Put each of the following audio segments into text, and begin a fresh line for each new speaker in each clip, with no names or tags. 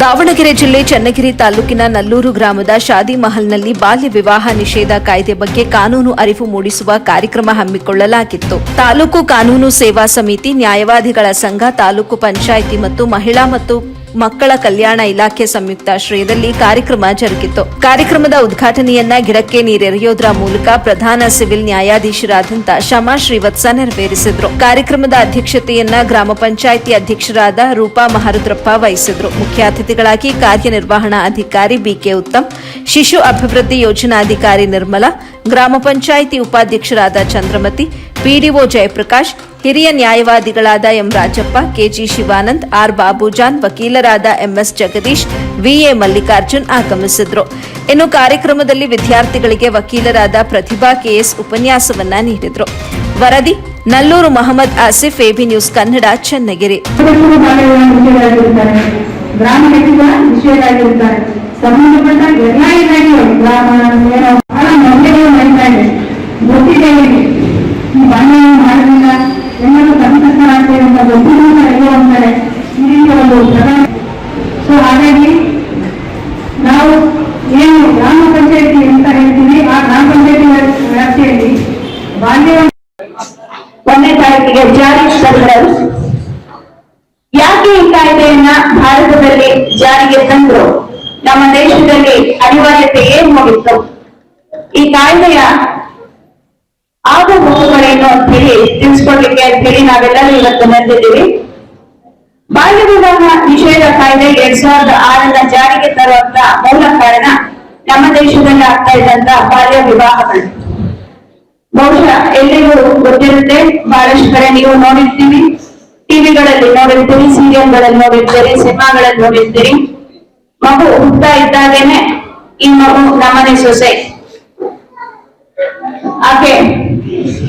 ದಾವಣಗೆರೆ ಜಿಲ್ಲೆ ಚನ್ನಗಿರಿ ತಾಲೂಕಿನ ನಲ್ಲೂರು ಗ್ರಾಮದ ಶಾದಿ ಮಹಲ್ನಲ್ಲಿ ಬಾಲ್ಯ ವಿವಾಹ ನಿಷೇಧ ಕಾಯ್ದೆ ಬಗ್ಗೆ ಕಾನೂನು ಅರಿವು ಮೂಡಿಸುವ ಕಾರ್ಯಕ್ರಮ ಹಮ್ಮಿಕೊಳ್ಳಲಾಗಿತ್ತು. ತಾಲೂಕು ಕಾನೂನು ಸೇವಾ ಸಮಿತಿ ನ್ಯಾಯವಾದಿಗಳ ಸಂಘ, ತಾಲೂಕು ಪಂಚಾಯಿತಿ ಮತ್ತು ಮಹಿಳಾ ಮತ್ತು ಮಕ್ಕಳ ಕಲ್ಯಾಣ ಇಲಾಖೆ ಸಂಯುಕ್ತಾಶ್ರಯದಲ್ಲಿ ಕಾರ್ಯಕ್ರಮ ಜರುಗಿತು. ಕಾರ್ಯಕ್ರಮದ ಉದ್ಘಾಟನೆಯನ್ನ ಗಿಡಕ್ಕೆ ನೀರೆರೆಯೋದ್ರ ಮೂಲಕ ಪ್ರಧಾನ ಸಿವಿಲ್ ನ್ಯಾಯಾಧೀಶರಾದಂಥ ಶಮಾ ಶ್ರೀವತ್ಸ ನೆರವೇರಿಸಿದ್ರು. ಕಾರ್ಯಕ್ರಮದ ಅಧ್ಯಕ್ಷತೆಯನ್ನ ಗ್ರಾಮ ಪಂಚಾಯಿತಿ ಅಧ್ಯಕ್ಷರಾದ ರೂಪಾ ಮಹಾರುದ್ರಪ್ಪ ವಹಿಸಿದ್ರು. ಮುಖ್ಯ ಅತಿಥಿಗಳಾಗಿ ಕಾರ್ಯನಿರ್ವಹಣಾ ಅಧಿಕಾರಿ ಬಿಕೆ ಉತ್ತಮ್, ಶಿಶು ಅಭಿವೃದ್ಧಿ ಯೋಜನಾಧಿಕಾರಿ ನಿರ್ಮಲಾ, ಗ್ರಾಮ ಪಂಚಾಯಿತಿ ಉಪಾಧ್ಯಕ್ಷರಾದ ಚಂದ್ರಮತಿ ಪಿಡಿಒ ಜಯಪ್ರಕಾಶ್, ಹಿರಿಯ ನ್ಯಾಯವಾದಿಗಳಾದ M Rajappa, KG Shivanand, R Babujan, ವಕೀಲರಾದ ಎಂಎಸ್ ಜಗದೀಶ್ ವಿಎ ಮಲ್ಲಿಕಾರ್ಜುನ್ ಆಗಮಿಸಿದ್ರು. ಇನ್ನು ಕಾರ್ಯಕ್ರಮದಲ್ಲಿ ವಿದ್ಯಾರ್ಥಿಗಳಿಗೆ ವಕೀಲರಾದ ಪ್ರತಿಭಾ ಕೆಎಸ್ ಉಪನ್ಯಾಸವನ್ನ ನೀಡಿದ್ರು. ವರದಿ, ನಲ್ಲೂರು ಮಹಮ್ಮದ್ ಆಸಿಫ್ ಎಬಿ ನ್ಯೂಸ್ ಕನ್ನಡ, ಚನ್ನಗಿರಿ.
ಎಲ್ಲರೂ ಬಾಲ್ಯವನ್ನು ಮಾಡೋದ್ರಿಂದ ಹೆಣ್ಣನ್ನು ಸಂತಸ್ತರಾಗ್ತೇವೆ ಅಂತ ಗೊತ್ತಿಲ್ಲ ಎಲ್ಲೋ ಈ ರೀತಿ ಒಂದು ಪ್ರಧಾನ ಸೊ ಹಾಗಾಗಿ ನಾವು ಏನು ಗ್ರಾಮ ಪಂಚಾಯಿತಿ ಅಂತ ಹೇಳ್ತೀವಿ, ಆ ಗ್ರಾಮ ಪಂಚಾಯತಿ ವ್ಯಾಪ್ತಿಯಲ್ಲಿ ಬಾಲ್ಯವನ್ನು
ಒಂದನೇ ತಾರೀಕಿಗೆ ಜಾರಿಗೆ ತಂದರು ಯಾಕೆ ಈ ಕಾಯ್ದೆಯನ್ನ ಭಾರತದಲ್ಲಿ ಜಾರಿಗೆ ತಂದ್ರು? ನಮ್ಮ ದೇಶದಲ್ಲಿ ಅನಿವಾರ್ಯತೆ ಏನ್ ಹೋಗಿತ್ತು? ಈ ಕಾಯ್ದೆಯ ಆಗುಹೋಗುಗಳೇನು ಅಂತ ಹೇಳಿ ತಿಳಿಸ್ಕೊಡ್ಲಿಕ್ಕೆ ಅಂತ ಹೇಳಿ ನಾವೆಲ್ಲರೂ ಇವತ್ತು ಬಂದಿದ್ದೀವಿ. ಬಾಲ್ಯ ವಿವಾಹ ನಿಷೇಧ ಕಾಯ್ದೆ ಎರಡ್ ಸಾವಿರದ ಆರನ್ನ ಜಾರಿಗೆ ತರುವಂತ ಮೂಲ ಕಾರಣ ನಮ್ಮ ದೇಶದಲ್ಲಿ ಆಗ್ತಾ ಇದ್ದಂತ ಬಾಲ್ಯ ವಿವಾಹಗಳು ಬಹುಶಃ ಎಲ್ಲಿಗೂ ಗೊತ್ತಿರುತ್ತೆ, ಬಹಳಷ್ಟು ಕಡೆ ನೀವು ನೋಡಿರ್ತೀವಿ. ಟಿವಿಗಳಲ್ಲಿ ನೋಡಿರ್ತೀರಿ ಸೀರಿಯಲ್ಗಳಲ್ಲಿ ನೋಡಿರ್ತೀರಿ, ಸಿನಿಮಾಗಳಲ್ಲಿ ನೋಡಿರ್ತೀರಿ. ಮಗು ಹುಟ್ಟ ಇದ್ದಾಗೇನೆ ಈ ಮಗು ನಮ್ಮನೆ ಸೊಸೆ.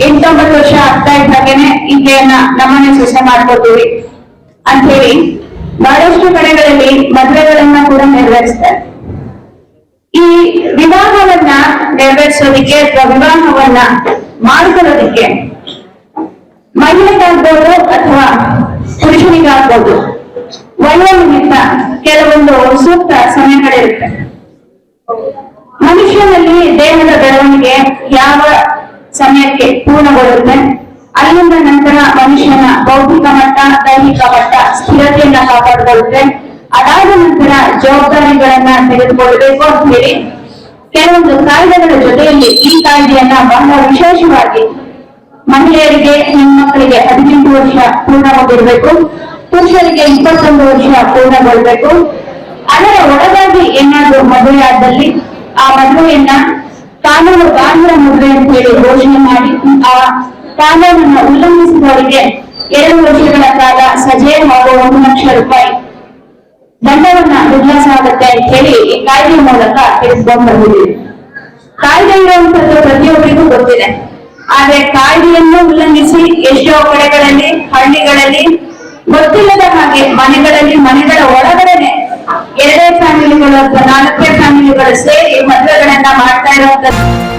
ಎಂಟೊಂಬತ್ತು ವರ್ಷ ಆಗ್ತಾ ಇದ್ದಾಗೇನೆ ಈಕೆಯನ್ನ ನಮ್ಮನೆ ಸೊಸೆ ಮಾಡ್ಕೋತೀವಿ ಅಂತ ಹೇಳಿ ಬಹಳಷ್ಟು ಕಡೆಗಳಲ್ಲಿ ಮದುವೆಗಳನ್ನ ಕೂಡ ನೆರವೇರಿಸ್ತಾರೆ. ಈ ವಿವಾಹವನ್ನ ನೆರವೇರಿಸೋದಿಕ್ಕೆ ಅಥವಾ ವಿವಾಹವನ್ನ ಮಾಡ್ಕೊಳ್ಳೋದಿಕ್ಕೆ ಮಹಿಳೆಗಾಗ್ಬೋದು ಅಥವಾ ಪುರುಷನಿಗಾಗ್ಬೋದು ನಿಮಿತ್ತ ಕೆಲವೊಂದು ಸೂಕ್ತ ಸಮಯಗಳಿರುತ್ತೆ. ಮನುಷ್ಯನಲ್ಲಿ ದೇಹದ ಬೆಳವಣಿಗೆ ಯಾವ ಸಮಯಕ್ಕೆ ಪೂರ್ಣಗೊಳ್ಳುತ್ತೆ ಅಲ್ಲಿಂದ ನಂತರ ಮನುಷ್ಯನ ಬೌದ್ಧಿಕ ಮಟ್ಟ, ದೈಹಿಕ ಮಟ್ಟ, ಸ್ಥಿರತೆಯನ್ನ ಕಾಪಾಡಿಕೊಳ್ಳುತ್ತೆ ಅದಾದ ನಂತರ ಜವಾಬ್ದಾರಿಗಳನ್ನ ತೆಗೆದುಕೊಳ್ಳಬೇಕು ಅಂತ ಹೇಳಿ ಕೆಲವೊಂದು ಕಾಯ್ದೆಗಳ ಜೊತೆಯಲ್ಲಿ ಈ ಕಾಯ್ದೆಯನ್ನ ಬಹಳ ವಿಶೇಷವಾಗಿ ಮಹಿಳೆಯರಿಗೆ ಹೆಣ್ಮಕ್ಕಳಿಗೆ ಹದಿನೆಂಟು ವರ್ಷ ಪೂರ್ಣಗೊಂಡಿರಬೇಕು. ಪುರುಷರಿಗೆ ಇಪ್ಪತ್ತೊಂದು ವರ್ಷ ಪೂರ್ಣಗೊಳ್ಬೇಕು ಅದರ ಒಳಗಾಗಿ ಏನಾದರೂ ಮದುವೆಯಾದಲ್ಲಿ ಆ ಮದುವೆಯನ್ನ ಕಾನೂನು ಬಾಹಿರ ಮುದ್ರೆ ಅಂತ ಹೇಳಿ ಘೋಷಣೆ ಮಾಡಿ, ಆ ಕಾನೂನನ್ನು ಉಲ್ಲಂಘಿಸಿದವರಿಗೆ ಎರಡು ವರ್ಷಗಳ ಕಾಲ ಸಜೆ ಹಾಗೂ ಒಂದು ಲಕ್ಷ ರೂಪಾಯಿ ದಂಡವನ್ನ ಆಗುತ್ತೆ ಅಂತ ಹೇಳಿ ಈ ಕಾಯ್ದೆ ಮೂಲಕ ತಿಳಿಸ್ಕೊಂಡು ಬಂದಿದ್ದೀವಿ ಕಾಯ್ದೆ ಇರುವಂತದ್ದು ಪ್ರತಿಯೊಬ್ಬರಿಗೂ ಗೊತ್ತಿದೆ. ಆದ್ರೆ ಕಾಯ್ದೆಯನ್ನು ಉಲ್ಲಂಘಿಸಿ ಎಷ್ಟೋ ಕಡೆಗಳಲ್ಲಿ, ಹಳ್ಳಿಗಳಲ್ಲಿ, ಗೊತ್ತಿಲ್ಲದ ಹಾಗೆ ಮನೆಗಳಲ್ಲಿ, ಮನೆಗಳ ಒಳಗಡೆನೆ ಎರಡೇ ಫ್ಯಾಮಿಲಿಗಳು ಅಥವಾ ನಾಲ್ಕೇ ಫ್ಯಾಮಿಲಿಗಳು ಸೇರಿ ಮದುವೆಗಳನ್ನ ಮಾಡ್ತಾ ಇರುವಂತದ್ದು